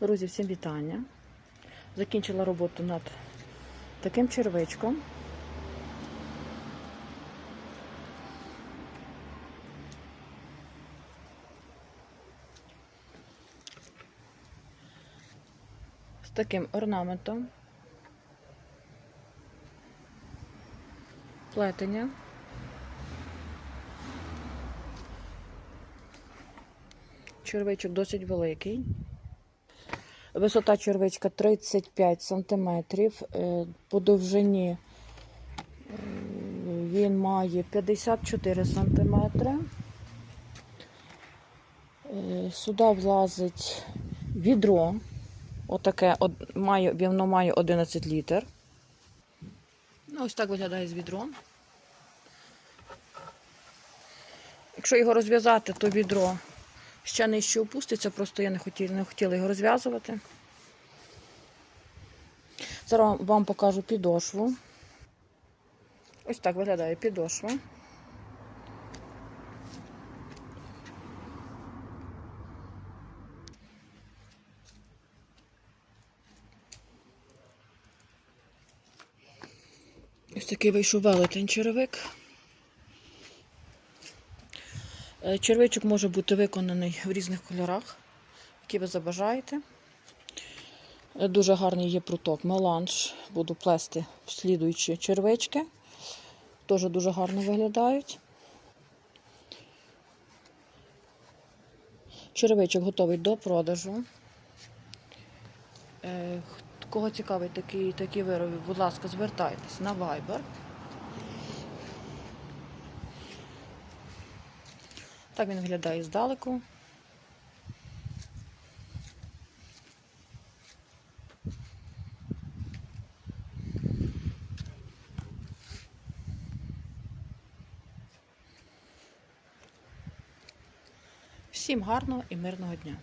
Друзі, всім вітання. Закінчила роботу над таким червичком. З таким орнаментом. Плетення. Червичок досить великий. Висота червичка 35 см. По довжині е, він має 54 см. Е, Сюди влазить відро. Отаке, має, воно має 11 літр. Ну, ось так виглядає з відром. Якщо його розв'язати, то відро ще нижче опуститься, просто я не хотіла, не хотіла його розв'язувати. Зараз вам покажу підошву. Ось так виглядає підошва. Ось такий вийшов велетень черевик. Е, Червичок може бути виконаний в різних кольорах, які ви забажаєте. Е, Дуже гарний є пруток меланж. Буду плести слідуючі червички. Теж дуже гарно виглядають. Черевичок готовий до продажу. Е, Кого цікавить такі, такі вироби, будь ласка, звертайтесь на Viber. Так він виглядає здалеку. Всім гарного і мирного дня.